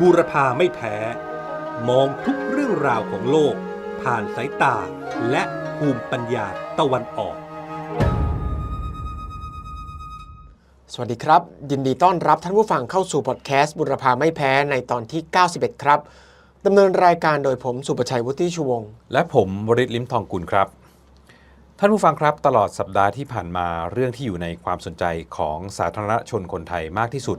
บูรพาไม่แพ้ มองทุกเรื่องราวของโลก ผ่านสายตาและภูมิปัญญาตะวันออก สวัสดีครับ ยินดีต้อนรับท่านผู้ฟังเข้าสู่พอดแคสต์บุรพาไม่แพ้ในตอนที่ 91 ครับดำเนินรายการโดยผมสุประชัยวุฒิชูวงศ์และผมวริศลิมทองกุลครับ ท่านผู้ฟังครับตลอดสัปดาห์ที่ผ่านมาเรื่องที่อยู่ในความสนใจของสาธารณชนคนไทยมากที่สุด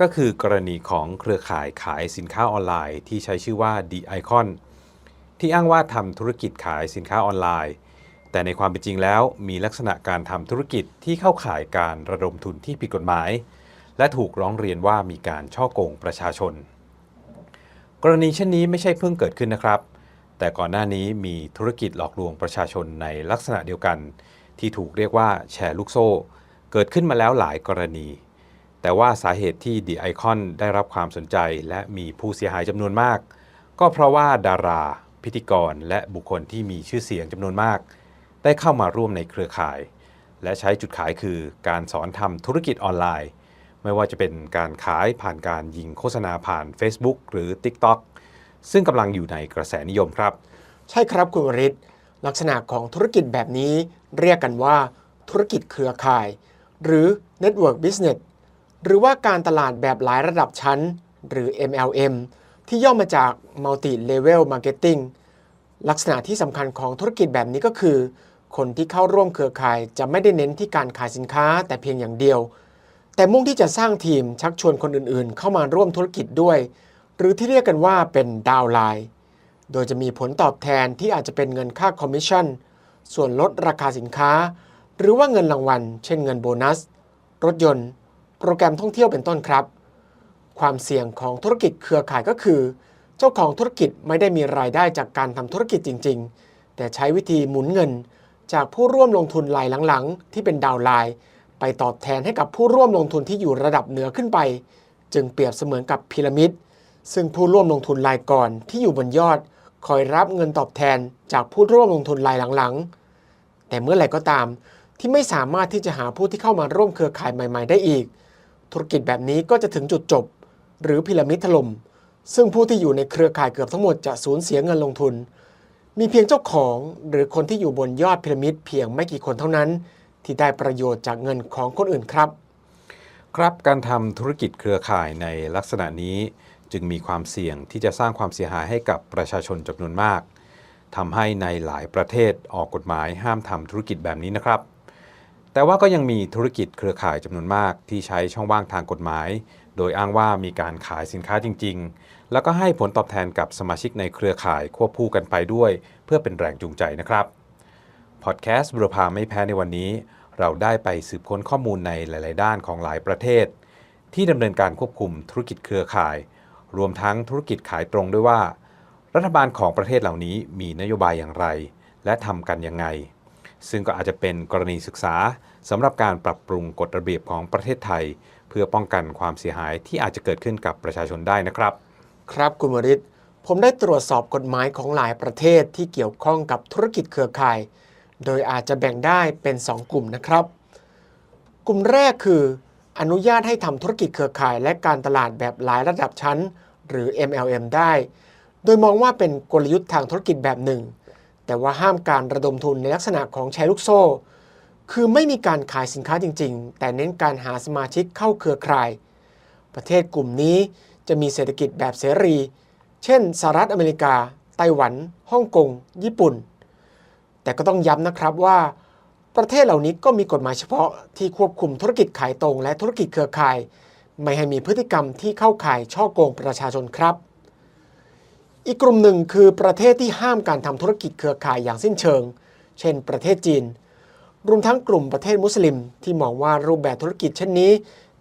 ก็คือกรณีของเครือข่ายขายสินค้าออนไลน์ ที่ใช้ชื่อว่า The Icon ที่อ้างว่าทำธุรกิจขายสินค้าออนไลน์ แต่ในความเป็นจริงแล้วมีลักษณะการทำธุรกิจที่เข้าข่ายการระดมทุนที่ผิดกฎหมาย และถูกร้องเรียนว่ามีการช่อโกงประชาชน กรณีเช่นนี้ไม่ใช่เพิ่งเกิดขึ้นนะครับ แต่ก่อนหน้านี้มีธุรกิจหลอกลวงประชาชนในลักษณะเดียวกัน ที่ถูกเรียกว่าแชร์ลูกโซ่ เกิดขึ้นมาแล้วหลายกรณี แต่ว่าสาเหตุที่ The Icon ได้รับความสนใจและมีผู้เสียหายจำนวนมาก ก็เพราะว่าดารา พิธีกร และบุคคลที่มีชื่อเสียงจำนวนมาก ได้เข้ามาร่วมในเครือข่าย และใช้จุดขายคือการสอนทำธุรกิจออนไลน์ ไม่ว่าจะเป็นการขายผ่านการยิงโฆษณาผ่าน Facebook หรือ TikTok ซึ่งกำลังอยู่ในกระแสนิยมครับ ใช่ครับคุณวริศลักษณะของธุรกิจแบบนี้เรียกกันว่า ธุรกิจเครือข่าย หรือ Network Business หรือว่าการตลาดแบบหลายระดับชั้น หรือ MLM ที่ย่อมาจาก Multi Level Marketing ลักษณะที่สำคัญของธุรกิจแบบนี้ก็คือ คนที่เข้าร่วมเครือข่ายจะไม่ได้เน้นที่การขายสินค้าแต่เพียงอย่างเดียว แต่มุ่งที่จะสร้างทีมชักชวนคนอื่นๆ เข้ามาร่วมธุรกิจด้วย หรือที่เรียกกันว่าเป็นดาวไลน์ โดยจะมีผลตอบแทนที่อาจจะเป็นเงินค่าคอมมิชชั่น ส่วนลดราคาสินค้า หรือว่าเงินรางวัล เช่นเงินโบนัส รถยนต์ โปรแกรมท่องเที่ยวเป็นต้นครับ ความเสี่ยงของธุรกิจเครือข่ายก็คือ เจ้าของธุรกิจไม่ได้มีรายได้จากการทำธุรกิจจริง ๆ แต่ใช้วิธีหมุนเงิน จากผู้ร่วมลงทุนรายหลังๆ ที่เป็นดาวไลน์ไปตอบแทนให้กับผู้ร่วมลงทุนที่อยู่ระดับเหนือขึ้นไป จึงเปรียบเสมือนกับพีระมิดซึ่งผู้ร่วมลงทุนรายก่อนที่อยู่บนยอด คอยรับเงินตอบแทนจากผู้ร่วมลงทุนรายหลังๆ แต่เมื่อไหร่ก็ตามที่ไม่สามารถที่จะหาผู้ที่เข้ามาร่วมเครือข่ายใหม่ ๆ ได้อีก ธุรกิจแบบนี้ก็จะถึงจุดจบ หรือพีระมิดถล่มซึ่งผู้ที่อยู่ในเครือข่ายเกือบทั้งหมดจะสูญเสียเงินลงทุน มีเพียงเจ้าของหรือคนที่อยู่บนยอดพีระมิดเพียงไม่กี่คนเท่านั้น ที่ได้ประโยชน์จากเงินของคนอื่นครับ ครับการทำธุรกิจเครือข่ายในลักษณะนี้ จึงมีความเสี่ยงที่จะสร้างความเสียหายให้กับประชาชนจำนวนมากทำให้ในหลายประเทศออกกฎหมายห้ามทำธุรกิจแบบนี้นะครับ แต่ว่าก็ยังมีธุรกิจเครือข่ายจำนวนมากที่ใช้ช่องว่างทางกฎหมาย โดยอ้างว่ามีการขายสินค้าจริง ๆ แล้วก็ให้ผลตอบแทนกับสมาชิกในเครือข่ายควบคู่กันไปด้วย เพื่อเป็นแรงจูงใจนะครับ พอดแคสต์บุรพาไม่แพ้ในวันนี้ เราได้ไปสืบค้นข้อมูลในหลาย ๆ ด้านของหลายประเทศ ที่ดำเนินการควบคุมธุรกิจเครือข่าย รวมทั้งธุรกิจขายตรงด้วยว่า รัฐบาลของประเทศเหล่านี้มีนโยบายอย่างไร และทำกันยังไง ซึ่งก็อาจจะเป็นกรณีศึกษาสำหรับการปรับปรุงกฎระเบียบของประเทศไทย เพื่อป้องกันความเสียหายที่อาจจะเกิดขึ้นกับประชาชนได้นะครับ ครับคุณวริศผมได้ตรวจสอบกฎหมายของหลายประเทศที่เกี่ยวข้องกับธุรกิจเครือข่าย โดยอาจจะแบ่งได้เป็น 2 กลุ่มนะครับ กลุ่มแรกคืออนุญาตให้ทำธุรกิจเครือข่าย และการตลาดแบบหลายระดับชั้น หรือ MLM ได้ โดยมองว่าเป็นกลยุทธ์ทางธุรกิจแบบหนึ่ง แต่ว่าห้ามการระดมทุนในลักษณะของแชร์ลูกโซ่ คือไม่มีการขายสินค้าจริง ๆ แต่เน้นการหาสมาชิกเข้าเครือข่าย ประเทศกลุ่มนี้จะมีเศรษฐกิจแบบเสรี เช่นสหรัฐอเมริกา ไต้หวัน ฮ่องกง ญี่ปุ่น แต่ก็ต้องย้ำนะครับว่า ประเทศเหล่านี้ก็มีกฎหมายเฉพาะที่ควบคุมธุรกิจขายตรงและธุรกิจเครือข่าย ไม่ให้มีพฤติกรรมที่เข้าข่ายช่อโกงประชาชนครับ อีกกลุ่มหนึ่งคือประเทศที่ห้ามการทำธุรกิจเครือข่ายอย่างสิ้นเชิง เช่น ประเทศจีน รวมทั้งกลุ่มประเทศมุสลิม ที่มองว่ารูปแบบธุรกิจเช่นนี้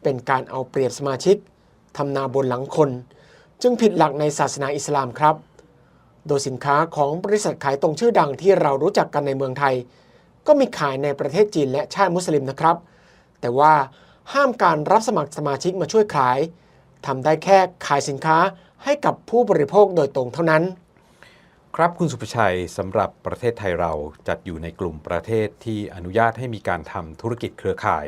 เป็นการเอาเปรียบสมาชิกทำนาบนหลังคน จึงผิดหลักในศาสนาอิสลามครับ โดยสินค้าของบริษัทขายตรงชื่อดังที่เรารู้จักกันในเมืองไทย ก็มีขายในประเทศจีนและชาติมุสลิมนะครับ แต่ว่าห้ามการรับสมัครสมาชิกมาช่วยขายทำได้แค่ขายสินค้า ให้กับผู้บริโภคโดยตรงเท่านั้น ครับคุณสุภชัยสำหรับประเทศไทยเราจัดอยู่ในกลุ่มประเทศที่อนุญาตให้มีการทำธุรกิจเครือข่าย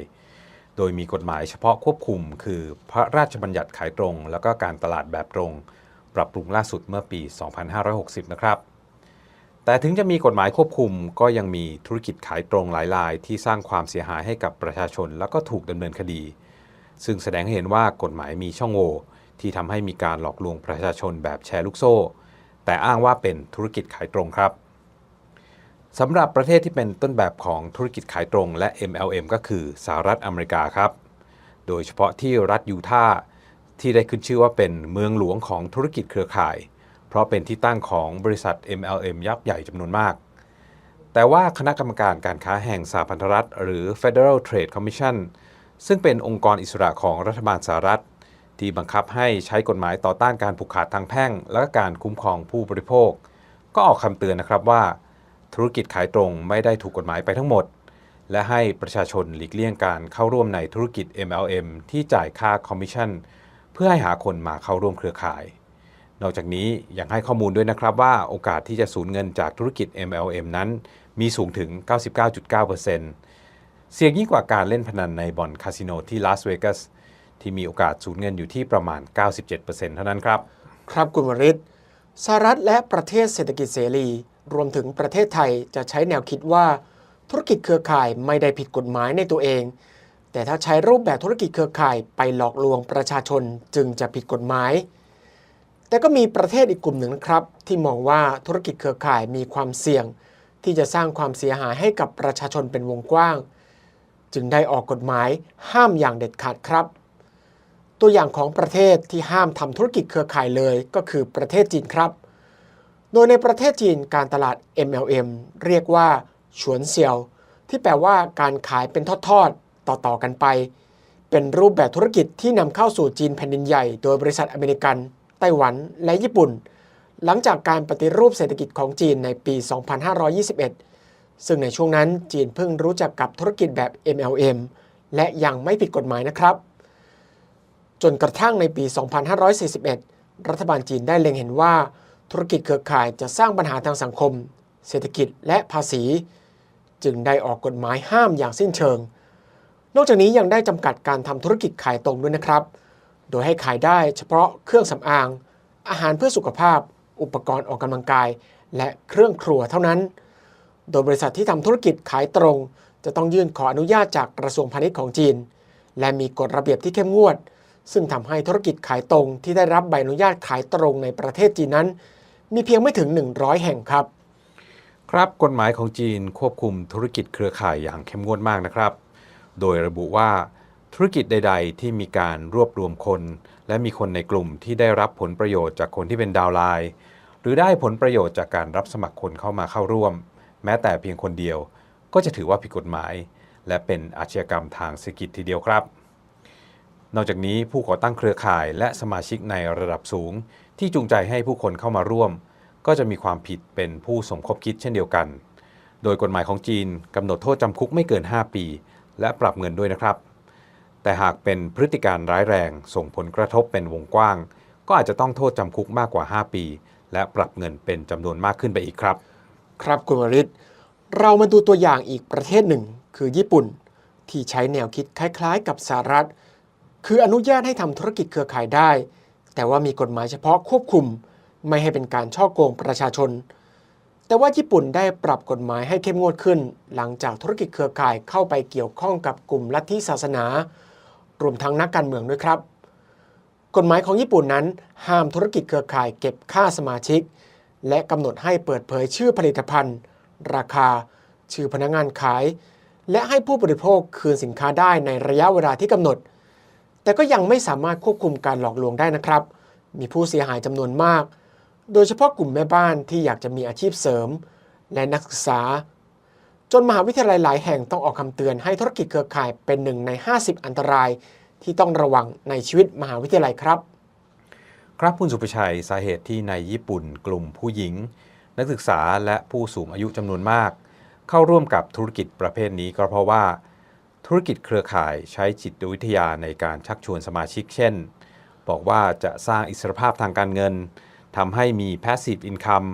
โโดยมีกฎหมายเฉพาะควบคุม คือพระราชบัญญัติขายตรง แล้วก็การตลาดแบบตรง ปรับปรุงล่าสุดเมื่อปี 2560 นะครับแต่ถึงจะมีกฎหมายควบคุมก็ยังมีธุรกิจขายตรงหลายราย ที่สร้างความเสียหายให้กับประชาชน แล้วก็ถูกดำเนินคดี ซึ่งแสดงให้เห็นว่ากฎหมายมีช่องโหว่ ที่ทำให้มีการหลอกลวงประชาชนแบบแชร์ลูกโซ่ แต่อ้างว่าเป็นธุรกิจขายตรงครับสำหรับประเทศที่เป็นต้นแบบของธุรกิจขายตรงและ MLM ก็คือสหรัฐอเมริกาครับ โดยเฉพาะที่รัฐยูทาห์ที่ได้ขึ้นชื่อว่าเป็นเมืองหลวงของธุรกิจเครือข่าย เพราะเป็นที่ตั้งของบริษัท MLM ยักษ์ใหญ่จำนวนมาก แต่ว่าคณะกรรมการการค้าแห่งสหพันธรัฐ หรือ Federal Trade Commission ซึ่งเป็นองค์กรอิสระของรัฐบาลสหรัฐ ที่บังคับให้ใช้กฎหมายต่อต้านการผูกขาดทางแพ่ง และก็การคุ้มครองผู้บริโภค ก็ออกคำเตือนนะครับว่า ธุรกิจขายตรงไม่ได้ถูกกฎหมายไปทั้งหมด และให้ประชาชนหลีกเลี่ยงการเข้าร่วมในธุรกิจ MLM ที่จ่ายค่าคอมมิชชั่นเพื่อให้หาคนมาเข้าร่วมเครือข่าย นอกจากนี้ยังให้ข้อมูลด้วยนะครับว่าโอกาสที่จะสูญเงินจากธุรกิจ MLM นั้น มีสูงถึง 99.9%เสี่ยงยิ่งกว่าการเล่นพนันในบ่อนคาสิโนที่ลาสเวกัส ที่มีโอกาสสูญเงินอยู่ที่ประมาณ 97%เท่านั้นครับ ครับคุณวริศสหรัฐและประเทศเศรษฐกิจเสรี รวมถึงประเทศไทยจะใช้แนวคิดว่า ธุรกิจเครือข่ายไม่ได้ผิดกฎหมายในตัวเอง แต่ถ้าใช้รูปแบบธุรกิจเครือข่ายไปหลอกลวงประชาชนจึงจะผิดกฎหมาย แต่ก็มีประเทศอีกกลุ่มหนึ่งนะครับ ที่มองว่าธุรกิจเครือข่ายมีความเสี่ยง ที่จะสร้างความเสียหายให้กับประชาชนเป็นวงกว้าง จึงได้ออกกฎหมายห้ามอย่างเด็ดขาดครับ ตัวอย่างของประเทศที่ห้ามทำธุรกิจเครือข่ายเลยก็คือประเทศจีนครับ โดยในประเทศจีนการตลาด MLM เรียกว่าฉวนเซียว ที่แปลว่าการขายเป็นทอดๆ ต่อๆกันไป เป็นรูปแบบธุรกิจที่นำเข้าสู่จีนแผ่นดินใหญ่ โดยบริษัทอเมริกัน ไต้หวัน และญี่ปุ่น หลังจากการปฏิรูปเศรษฐกิจของจีนในปี 2521 ซึ่งในช่วงนั้นจีนเพิ่งรู้จักกับธุรกิจแบบ MLM และยังไม่ผิดกฎหมายนะครับ จนกระทั่งในปี 2541 รัฐบาลจีนได้เล็งเห็นว่า ธุรกิจเครือข่ายจะสร้างปัญหาทางสังคม เศรษฐกิจและภาษี จึงได้ออกกฎหมายห้ามอย่างสิ้นเชิง นอกจากนี้ยังได้จำกัดการทำธุรกิจขายตรงด้วยนะครับ โดยให้ขายได้เฉพาะเครื่องสำอาง อาหารเพื่อสุขภาพ อุปกรณ์ออกกำลังกาย และเครื่องครัวเท่านั้น โดยบริษัทที่ทำธุรกิจขายตรง จะต้องยื่นขออนุญาตจากกระทรวงพาณิชย์ของจีน และมีกฎระเบียบที่เข้มงวด ซึ่งทำให้ธุรกิจขายตรงที่ได้รับใบอนุญาตขายตรงในประเทศจีนนั้น มีเพียงไม่ถึง 100 แห่งครับ ครับกฎหมายของจีนควบคุมธุรกิจเครือข่ายอย่างเข้มงวดมากนะครับ โดยระบุว่าธุรกิจใด ๆ ที่มีการรวบรวมคน และมีคนในกลุ่มที่ได้รับผลประโยชน์จากคนที่เป็นดาวไลน์หรือได้ผลประโยชน์จากการรับสมัครคนเข้ามาเข้าร่วม แม้แต่เพียงคนเดียว ก็จะถือว่าผิดกฎหมาย และเป็นอาชญากรรมทางเศรษฐกิจทีเดียวครับ นอกจากนี้ผู้ก่อตั้งเครือข่ายและสมาชิกในระดับสูง ที่จูงใจให้ผู้คนเข้ามาร่วม ก็จะมีความผิดเป็นผู้สมคบคิดเช่นเดียวกัน โดยกฎหมายของจีนกำหนดโทษจำคุกไม่เกิน 5 ปี และปรับเงินด้วยนะครับ แต่หากเป็นพฤติการร้ายแรงส่งผลกระทบเป็นวงกว้าง ก็อาจจะต้องโทษจำคุกมากกว่า 5 ปี และปรับเงินเป็นจำนวนมากขึ้นไปอีกครับ ครับคุณวริศเรามาดูตัวอย่างอีกประเทศหนึ่ง คือญี่ปุ่น ที่ใช้แนวคิดคล้าย ๆ กับสหรัฐ คืออนุญาตให้ทำธุรกิจเครือข่ายได้ แต่ว่ามีกฎหมายเฉพาะควบคุม ไม่ให้เป็นการช่อโกงประชาชน แต่ว่าญี่ปุ่นได้ปรับกฎหมายให้เข้มงวดขึ้น หลังจากธุรกิจเครือข่ายเข้าไปเกี่ยวข้องกับกลุ่มลัทธิศาสนารวมทั้งนักการเมืองด้วยครับ กฎหมายของญี่ปุ่นนั้น ห้ามธุรกิจเครือข่ายเก็บค่าสมาชิก และกำหนดให้เปิดเผยชื่อผลิตภัณฑ์ ราคา ชื่อพนักงานขาย และให้ผู้บริโภคคืนสินค้าได้ในระยะเวลาที่กำหนด แต่ก็ยังไม่สามารถควบคุมการหลอกลวงได้นะครับ มีผู้เสียหายจำนวนมาก โดยเฉพาะกลุ่มแม่บ้านที่อยากจะมีอาชีพเสริม และนักศึกษา จนมหาวิทยาลัยหลายแห่งต้องออกคำเตือนให้ธุรกิจเครือข่ายเป็นหนึ่งใน 50 อันตรายที่ต้องระวังในชีวิตมหาวิทยาลัยครับ ครับคุณสุภชัยสาเหตุที่ในญี่ปุ่นกลุ่มผู้หญิง นักศึกษาและผู้สูงอายุจำนวนมาก เข้าร่วมกับธุรกิจประเภทนี้ก็เพราะว่า ธุรกิจเครือข่ายใช้จิตวิทยาในการชักชวนสมาชิก เช่น บอกว่าจะสร้างอิสรภาพทางการเงินทำให้มี passive income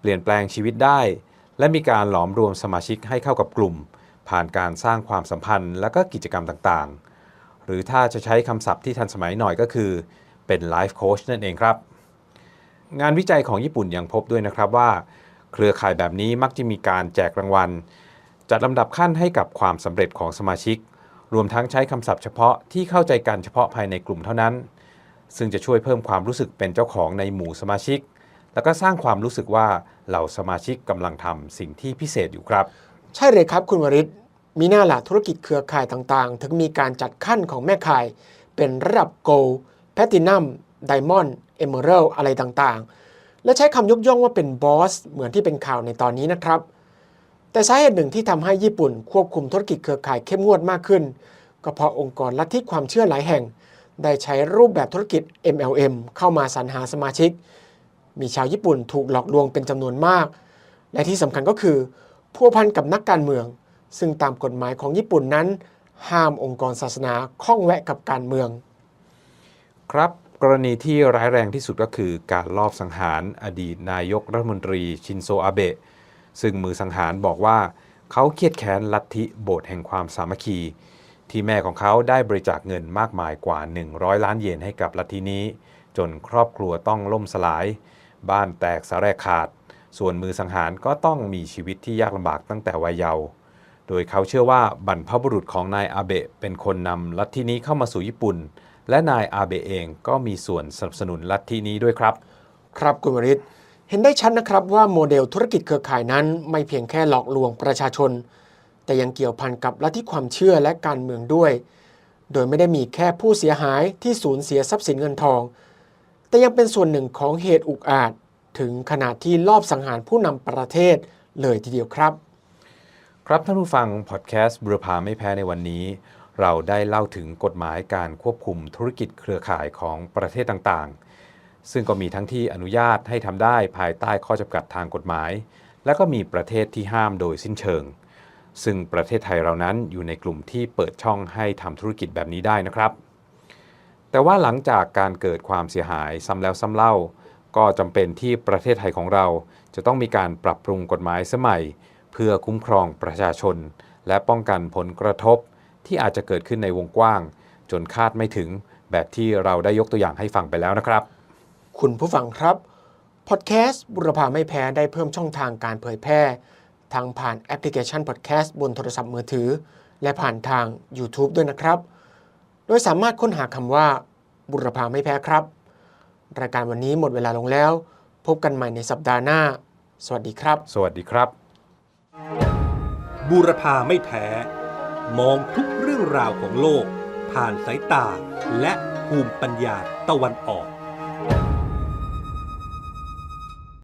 เปลี่ยนแปลงชีวิตได้ และมีการหลอมรวมสมาชิกให้เข้ากับกลุ่ม ผ่านการสร้างความสัมพันธ์และก็กิจกรรมต่างๆ หรือถ้าจะใช้คำศัพท์ที่ทันสมัยหน่อยก็คือ เป็นไลฟ์โค้ชนั่นเองครับ งานวิจัยของญี่ปุ่นยังพบด้วยนะครับว่า เครือข่ายแบบนี้มักจะมีการแจกรางวัล จัดลำดับขั้นให้กับความสำเร็จของสมาชิก รวมทั้งใช้คำศัพท์เฉพาะที่เข้าใจกันเฉพาะภายในกลุ่มเท่านั้น ซึ่งจะช่วยเพิ่มความรู้สึกเป็นเจ้าของในหมู่สมาชิก แล้วก็สร้างความรู้สึกว่าเหล่าสมาชิกกำลังทำสิ่งที่พิเศษอยู่ครับ ใช่เลยครับคุณวริศมีหน้าหละธุรกิจเครือข่ายต่างๆ ถึงมีการจัดขั้นของแม่ข่าย เป็นระดับ Gold Platinum Diamond Emerald อะไรต่างๆ และใช้คำยกย่องว่าเป็นบอสเหมือนที่เป็นข่าวในตอนนี้นะครับ แต่สาเหตุหนึ่งที่ทำให้ญี่ปุ่นควบคุมธุรกิจเครือข่ายเข้มงวดมากขึ้น ก็เพราะองค์กรลัทธิความเชื่อหลายแห่ง ได้ใช้รูปแบบธุรกิจ MLM เข้ามาสรรหาสมาชิก มีชาวญี่ปุ่นถูกหลอกลวงเป็นจำนวนมาก และที่สำคัญก็คือพัวพันกับนักการเมือง ซึ่งตามกฎหมายของญี่ปุ่นนั้น ห้ามองค์กรศาสนาข้องแวะกับการเมือง ครับกรณีที่ร้ายแรงที่สุดก็คือการลอบสังหารอดีตนายกรัฐมนตรีชินโซอาเบะ ซึ่งมือสังหารบอกว่าเขาเครียดแค้นลัทธิโบสถ์แห่งความสามัคคี ที่แม่ของเขาได้บริจาคเงินมากมายกว่า 100 ล้านเยนให้กับลัทธินี้ จนครอบครัวต้องล่มสลาย บ้านแตกสาแรกขาด ส่วนมือสังหารก็ต้องมีชีวิตที่ยากลำบากตั้งแต่วัยเยาว์โดยเขาเชื่อว่าบรรพบุรุษของนายอาเบะเป็นคนนำลัทธินี้เข้ามาสู่ญี่ปุ่น และนายอาเบะเองก็มีส่วนสนับสนุนลัทธินี้ด้วยครับ ครับคุณวริศ เห็นได้ชัดนะครับว่าโมเดลธุรกิจเครือข่ายนั้น ไม่เพียงแค่หลอกลวงประชาชน แต่ยังเกี่ยวพันกับลัทธิความเชื่อและการเมืองด้วย โดยไม่ได้มีแค่ผู้เสียหายที่สูญเสียทรัพย์สินเงินทอง แต่ยังเป็นส่วนหนึ่งของเหตุอุกอาจ ถึงขนาดที่ลอบสังหารผู้นำประเทศเลยทีเดียวครับ ครับท่านผู้ฟังพอดแคสต์บุรพาไม่แพ้ในวันนี้ เราได้เล่าถึงกฎหมายการควบคุมธุรกิจเครือข่ายของประเทศต่างๆ ซึ่งก็มีทั้งที่อนุญาตให้ทำได้ภายใต้ข้อจำกัดทางกฎหมาย และก็มีประเทศที่ห้ามโดยสิ้นเชิง ซึ่งประเทศไทยเรานั้นอยู่ในกลุ่มที่เปิดช่องให้ทำธุรกิจแบบนี้ได้นะครับ แต่ว่าหลังจากการเกิดความเสียหายซ้ำแล้วซ้ำเล่า ก็จำเป็นที่ประเทศไทยของเรา จะต้องมีการปรับปรุงกฎหมายสมัย เพื่อคุ้มครองประชาชน และป้องกันผลกระทบ ที่อาจจะเกิดขึ้นในวงกว้าง จนคาดไม่ถึงแบบที่เราได้ยกตัวอย่างให้ฟังไปแล้วนะครับ คุณผู้ฟังครับ พอดแคสต์บุรพาไม่แพ้ได้เพิ่มช่องทางการเผยแพร่ทางผ่านแอปพลิเคชันพอดแคสต์บนโทรศัพท์มือถือ และผ่านทาง YouTube ด้วยนะครับ โดยสามารถค้นหาคำว่า บุรพาไม่แพ้ครับ รายการวันนี้หมดเวลาลงแล้ว พบกันใหม่ในสัปดาห์หน้า สวัสดีครับ สวัสดีครับ บูรพาไม่แพ้ มองทุกเรื่องราวของโลก ผ่านสายตาและภูมิปัญญาตะวันออก